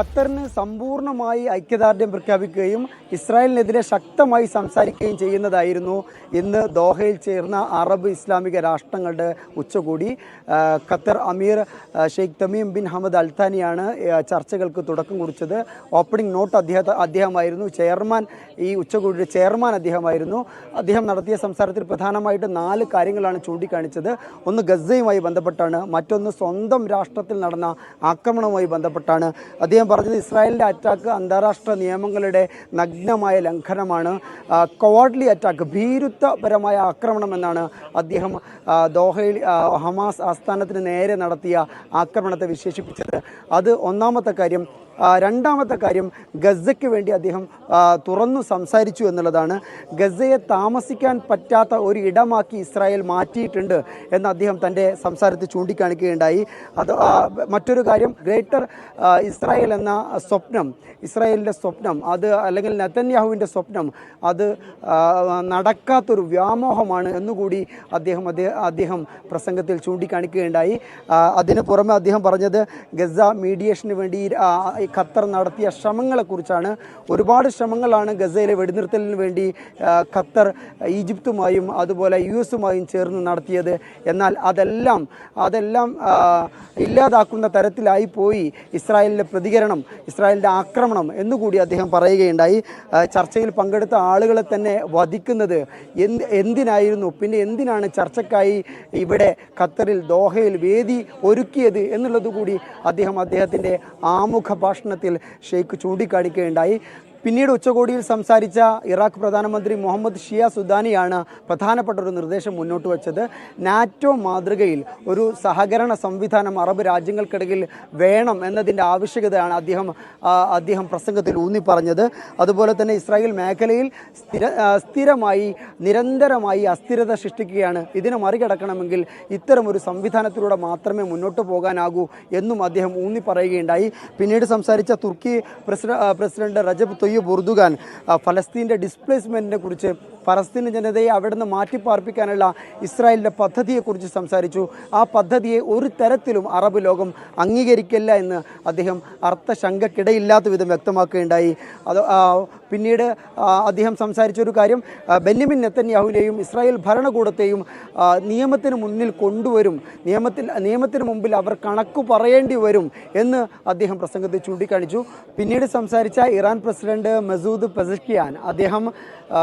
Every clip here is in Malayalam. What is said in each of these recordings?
ഖത്തറിന് സമ്പൂർണമായി ഐക്യദാർഢ്യം പ്രഖ്യാപിക്കുകയും ഇസ്രായേലിനെതിരെ ശക്തമായി സംസാരിക്കുകയും ചെയ്യുന്നതായിരുന്നു ഇന്ന് ദോഹയിൽ ചേർന്ന അറബ് ഇസ്ലാമിക രാഷ്ട്രങ്ങളുടെ ഉച്ചകോടി. ഖത്തർ അമീർ ഷെയ്ഖ് തമീം ബിൻ ഹമദ് അൽത്താനിയാണ് ചർച്ചകൾക്ക് തുടക്കം കുറിച്ചത്. ഓപ്പണിംഗ് നോട്ട് അദ്ദേഹത്തെ അദ്ദേഹമായിരുന്നു. ചെയർമാൻ ഈ ഉച്ചകോടിയുടെ ചെയർമാൻ അദ്ദേഹമായിരുന്നു. അദ്ദേഹം നടത്തിയ സംസാരത്തിൽ പ്രധാനമായിട്ട് നാല് കാര്യങ്ങളാണ് ചൂണ്ടിക്കാണിച്ചത്. ഒന്ന് ഗസയുമായി ബന്ധപ്പെട്ടാണ് മറ്റൊന്ന് സ്വന്തം രാഷ്ട്രത്തിൽ നടന്ന ആക്രമണവുമായി ബന്ധപ്പെട്ടാണ്. അദ്ദേഹം പറഞ്ഞത് ഇസ്രായേലിന്റെ അറ്റാക്ക് അന്താരാഷ്ട്ര നിയമങ്ങളുടെ നഗ്നമായ ലംഘനമാണ്. കോവാഡ്ലി അറ്റാക്ക് ഭീരുത്വപരമായ ആക്രമണം എന്നാണ് അദ്ദേഹം ദോഹയിൽ ഹമാസ് ആസ്ഥാനത്തിന് നേരെ നടത്തിയ ആക്രമണത്തെ വിശേഷിപ്പിച്ചത്. അത് ഒന്നാമത്തെ കാര്യം രണ്ടാമത്തെ കാര്യം ഗസയ്ക്ക് വേണ്ടി അദ്ദേഹം തുറന്നു സംസാരിച്ചു എന്നുള്ളതാണ്. ഗസയെ താമസിക്കാൻ പറ്റാത്ത ഒരു ഇടമാക്കി ഇസ്രായേൽ മാറ്റിയിട്ടുണ്ട് എന്ന് അദ്ദേഹം തന്റെ സംസാരത്തിൽ ചൂണ്ടിക്കാണിക്കുകയുണ്ടായി. അത് മറ്റൊരു കാര്യം ഗ്രേറ്റർ ഇസ്രായേൽ എന്ന സ്വപ്നം ഇസ്രായേലിന്റെ സ്വപ്നം അത് അല്ലെങ്കിൽ നെതന്യാഹുവിന്റെ സ്വപ്നം അത് നടക്കാത്തൊരു വ്യാമോഹമാണ് എന്നുകൂടി അദ്ദേഹം അദ്ദേഹം പ്രസംഗത്തിൽ ചൂണ്ടിക്കാണിക്കുകയുണ്ടായി. അതിന് പുറമെ അദ്ദേഹം പറഞ്ഞത് ഗസ മീഡിയേഷന് വേണ്ടി ഈ ഖത്തർ നടത്തിയ ശ്രമങ്ങളെക്കുറിച്ചാണ് ഒരുപാട് ശ്രമങ്ങളാണ് ഗസയിലെ വെടിനിർത്തലിന് വേണ്ടി ഖത്തർ ഈജിപ്തുമായും അതുപോലെ യു എസുമായും ചേർന്ന് നടത്തിയത്. എന്നാൽ അതെല്ലാം അതെല്ലാം ഇല്ലാതാക്കുന്ന തരത്തിലായി പോയി ഇസ്രായേലിന്റെ പ്രതികരണം ഇസ്രായേലിന്റെ ആക്രമണം എന്നുകൂടി അദ്ദേഹം പറയുകയുണ്ടായി. ചർച്ചയിൽ പങ്കെടുത്ത ആളുകളെ തന്നെ വധിക്കുന്നത് എന്ത് എന്തിനായിരുന്നു? പിന്നെ എന്തിനാണ് ചർച്ചക്കായി ഇവിടെ ഖത്തറിൽ ദോഹയിൽ വേദി ഒരുക്കിയത് എന്നുള്ളത് കൂടി അദ്ദേഹം അദ്ദേഹത്തിന്റെ ആമുഖ ഭാഷണത്തിൽ ഷെയ്ഖ് ചൂണ്ടിക്കാണിക്കുകയുണ്ടായി. പിന്നീട് ഉച്ചകോടിയിൽ സംസാരിച്ച ഇറാഖ് പ്രധാനമന്ത്രി മുഹമ്മദ് ഷിയ സുദാനിയാണ് പ്രധാനപ്പെട്ട ഒരു നിർദ്ദേശം മുന്നോട്ട് വച്ചത്. നാറ്റോ മാതൃകയിൽ ഒരു സഹകരണ സംവിധാനം അറബ് രാജ്യങ്ങൾക്കിടയിൽ വേണം എന്നതിന്റെ ആവശ്യകതയാണ് അദ്ദേഹം അദ്ദേഹം പ്രസംഗത്തിൽ ഊന്നി പറഞ്ഞത് അതുപോലെ തന്നെ ഇസ്രായേൽ മേഖലയിൽ സ്ഥിര സ്ഥിരമായി നിരന്തരമായി അസ്ഥിരത സൃഷ്ടിക്കുകയാണ്. ഇതിനെ മറികടക്കണമെങ്കിൽ ഇത്തരമൊരു സംവിധാനത്തിലൂടെ മാത്രമേ മുന്നോട്ട് പോകാനാകൂ എന്നും അദ്ദേഹം ഊന്നി പറയുകയുണ്ടായി പിന്നീട് സംസാരിച്ച തുർക്കി പ്രസിഡ പ്രസിഡന്റ് റജബ് തൊയ്യബ് ഉർദുഖാൻ ആ, ഫലസ്തീന്റെ ഡിസ്പ്ലേസ്മെന്റിനെ കുറിച്ച് ഫലസ്തീൻ ജനതയെ അവിടുന്ന് മാറ്റിപ്പാർപ്പിക്കാനുള്ള ഇസ്രായേലിന്റെ പദ്ധതിയെക്കുറിച്ച് സംസാരിച്ചു. ആ പദ്ധതിയെ ഒരു തരത്തിലും അറബ് ലോകം അംഗീകരിക്കില്ല എന്ന് അദ്ദേഹം അർത്ഥശങ്കക്കിടയില്ലാത്ത വിധം വ്യക്തമാക്കുകയുണ്ടായി. അത് പിന്നീട് അദ്ദേഹം സംസാരിച്ചൊരു കാര്യം ബെന്യമിൻ നെത്തന്യാഹുവിനെയും ഇസ്രായേൽ ഭരണകൂടത്തെയും നിയമത്തിന് മുന്നിൽ കൊണ്ടുവരും നിയമത്തിൽ നിയമത്തിന് മുമ്പിൽ അവർ കണക്ക് പറയേണ്ടി വരും എന്ന് അദ്ദേഹം പ്രസംഗത്തിൽ ചൂണ്ടിക്കാണിച്ചു. പിന്നീട് സംസാരിച്ച ഇറാൻ പ്രസിഡന്റ് മസൂദ് പെസക്കിയാൻ അദ്ദേഹം ആ,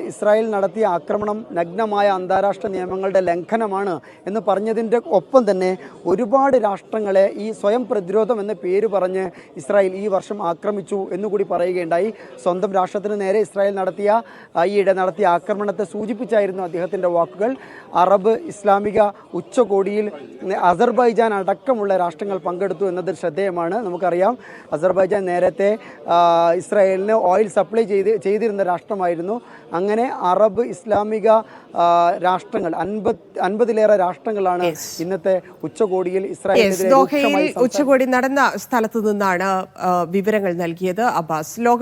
ഇസ്രായേൽ നടത്തിയ ആക്രമണം നഗ്നമായ അന്താരാഷ്ട്ര നിയമങ്ങളുടെ ലംഘനമാണ് എന്ന് പറഞ്ഞതിന്റെ ഒപ്പം തന്നെ ഒരുപാട് രാഷ്ട്രങ്ങളെ ഈ സ്വയം പ്രതിരോധം എന്ന പേര് പറഞ്ഞ് ഇസ്രായേൽ ഈ വർഷം ആക്രമിച്ചു എന്നുകൂടി പറയുകയുണ്ടായി. സ്വന്തം രാഷ്ട്രത്തിന് നേരെ ഇസ്രായേൽ നടത്തിയ ഈയിടെ നടത്തിയ ആക്രമണത്തെ സൂചിപ്പിച്ചായിരുന്നു അദ്ദേഹത്തിന്റെ വാക്കുകൾ. അറബ് ഇസ്ലാമിക ഉച്ചകോടിയിൽ അസർബൈജാൻ അടക്കമുള്ള രാഷ്ട്രങ്ങൾ പങ്കെടുത്തു എന്നത് ശ്രദ്ധേയമാണ്. നമുക്കറിയാം അസർബൈജാൻ നേരത്തെ ഇസ്രായേലിന് ഓയിൽ സപ്ലൈ ചെയ്ത് ചെയ്തിരുന്ന രാഷ്ട്രമായിരുന്നു. അങ്ങനെ അറബ് ഇസ്ലാമിക രാഷ്ട്രങ്ങൾ അൻപത് അൻപതിലേറെ രാഷ്ട്രങ്ങളാണ് ഇന്നത്തെ ഉച്ചകോടിയിൽ ഇസ്രായേൽ ഉച്ചകോടി നടന്ന സ്ഥലത്തു നിന്നാണ് വിവരങ്ങൾ നൽകിയത് അബ്ബാസ്. ലോക